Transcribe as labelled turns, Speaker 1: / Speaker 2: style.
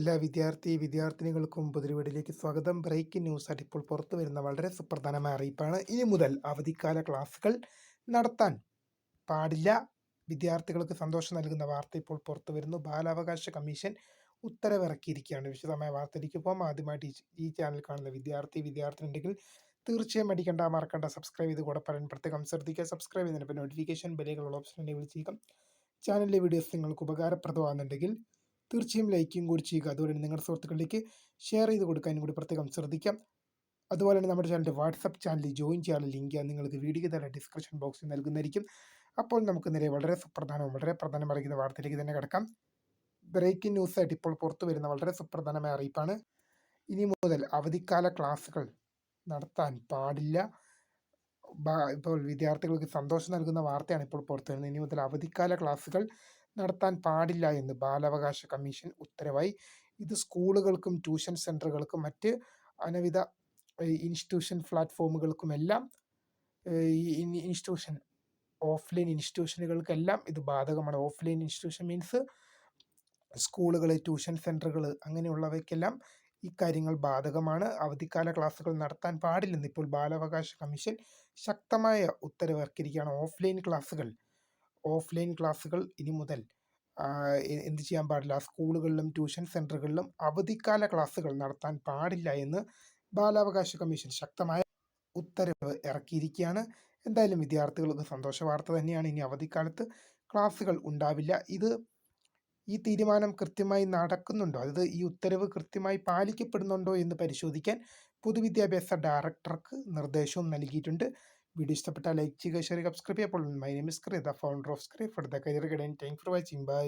Speaker 1: എല്ലാ വിദ്യാർത്ഥി വിദ്യാർത്ഥിനികൾക്കും പുതിരിവീടിലേക്ക് സ്വാഗതം. ബ്രേക്കിംഗ് ന്യൂസ് ആയിട്ട് ഇപ്പോൾ പുറത്തു വരുന്ന വളരെ സുപ്രധാനമായ അറിയിപ്പാണ്. ഇനി മുതൽ അവധിക്കാല ക്ലാസുകൾ നടത്താൻ പാടില്ല. വിദ്യാർത്ഥികൾക്ക് സന്തോഷം നൽകുന്ന വാർത്ത ഇപ്പോൾ പുറത്തു വരുന്നു. ബാലാവകാശ കമ്മീഷൻ ഉത്തരവിറക്കിയിരിക്കുകയാണ്. വിശദമായ വാർത്തയിലേക്ക് പോകാം ആദ്യമായിട്ട് ഈ- ചാനൽ കാണുന്ന വിദ്യാർത്ഥി വിദ്യാർത്ഥി ഉണ്ടെങ്കിൽ തീർച്ചയായും അടിക്കേണ്ട മറക്കേണ്ട. സബ്സ്ക്രൈബ് ചെയ്ത് കൂടെ പറയാൻ പ്രത്യേകം ശ്രദ്ധിക്കുക. സബ്സ്ക്രൈബ് ചെയ്യുന്നതിന് നോട്ടിഫിക്കേഷൻ ബെല്ലുകളുള്ള ഓപ്ഷൻ എനേബിൾ ചെയ്യുക. ചാനലിലെ വീഡിയോസ് നിങ്ങൾക്ക് ഉപകാരപ്രദമാകുന്നുണ്ടെങ്കിൽ തീർച്ചയായും ലൈക്കും കൂടി ചെയ്യുക. അതുപോലെ തന്നെ നിങ്ങളുടെ സുഹൃത്തുക്കളിലേക്ക് ഷെയർ ചെയ്ത് കൊടുക്കാനും കൂടി പ്രത്യേകം ശ്രദ്ധിക്കാം. അതുപോലെ തന്നെ നമ്മുടെ ചാനലിന്റെ വാട്സപ്പ് ചാനലിൽ ജോയിൻ ചെയ്യാനുള്ള ലിങ്ക് നിങ്ങൾക്ക് വീഡിയോ തന്നെ ഡിസ്ക്രിപ്ഷൻ ബോക്സിൽ നൽകുന്നതായിരിക്കും. അപ്പോൾ നമുക്ക് നേരെ വളരെ സുപ്രധാനവും വളരെ പ്രധാനം അറിയിക്കുന്ന വാർത്തയിലേക്ക് തന്നെ കിടക്കാം. ബ്രേക്കിംഗ് ന്യൂസ് ആയിട്ട് ഇപ്പോൾ പുറത്തു വരുന്ന വളരെ സുപ്രധാനമായ അറിയിപ്പാണ്. ഇനി മുതൽ അവധിക്കാല ക്ലാസ്സുകൾ നടത്താൻ പാടില്ല. ഇപ്പോൾ വിദ്യാർത്ഥികൾക്ക് സന്തോഷം നൽകുന്ന വാർത്തയാണ് ഇപ്പോൾ പുറത്തു വരുന്നത്. ഇനി മുതൽ അവധിക്കാല ക്ലാസുകൾ നടത്താൻ പാടില്ല എന്ന് ബാലാവകാശ കമ്മീഷൻ ഉത്തരവായി. ഇത് സ്കൂളുകൾക്കും ട്യൂഷൻ സെന്ററുകൾക്കും മറ്റ് അനവിധ ഇൻസ്റ്റിറ്റ്യൂഷൻ പ്ലാറ്റ്ഫോമുകൾക്കുമെല്ലാം ഈ ഇൻസ്റ്റിറ്റ്യൂഷൻ ഓഫ്ലൈൻ ഇൻസ്റ്റിറ്റ്യൂഷനുകൾക്കെല്ലാം ഇത് ബാധകമാണ്. ഓഫ്ലൈൻ ഇൻസ്റ്റിറ്റ്യൂഷൻ മീൻസ് സ്കൂളുകൾ ട്യൂഷൻ സെന്ററുകൾ അങ്ങനെയുള്ളവയ്ക്കെല്ലാം ഈ കാര്യങ്ങൾ ബാധകമാണ്. അവധിക്കാല ക്ലാസ്സുകൾ നടത്താൻ പാടില്ലെന്ന് ഇപ്പോൾ ബാലാവകാശ കമ്മീഷൻ ശക്തമായ ഉത്തരവിറക്കിയിരിക്കുകയാണ്. ഓഫ്ലൈൻ ക്ലാസ്സുകൾ ഓഫ്ലൈൻ ക്ലാസ്സുകൾ ഇനി മുതൽ എന്ത് ചെയ്യാൻ പാടില്ല സ്കൂളുകളിലും ട്യൂഷൻ സെന്ററുകളിലും അവധിക്കാല ക്ലാസ്സുകൾ നടത്താൻ പാടില്ല എന്ന് ബാലാവകാശ കമ്മീഷൻ ശക്തമായ ഉത്തരവ് ഇറക്കിയിരിക്കുകയാണ്. എന്തായാലും വിദ്യാർത്ഥികൾക്ക് സന്തോഷ വാർത്ത തന്നെയാണ്. ഇനി അവധിക്കാലത്ത് ക്ലാസ്സുകൾ ഉണ്ടാവില്ല. ഇത് ഈ തീരുമാനം കൃത്യമായി നടക്കുന്നുണ്ടോ? അതായത് ഈ ഉത്തരവ് കൃത്യമായി പാലിക്കപ്പെടുന്നുണ്ടോ എന്ന് പരിശോധിക്കാൻ പൊതുവിദ്യാഭ്യാസ ഡയറക്ടർക്ക് നിർദ്ദേശവും നൽകിയിട്ടുണ്ട്. വീഡിയോ ഇഷ്ടപ്പെട്ടാൽ ലൈക്ക് ചെയ്യുക ഷെയർ ചെയ്യുക സബ്സ്ക്രൈബ് ചെയ്യുക. അപ്പോൾ my name is Kriya the founder of scry for the career guidance thank for watching bye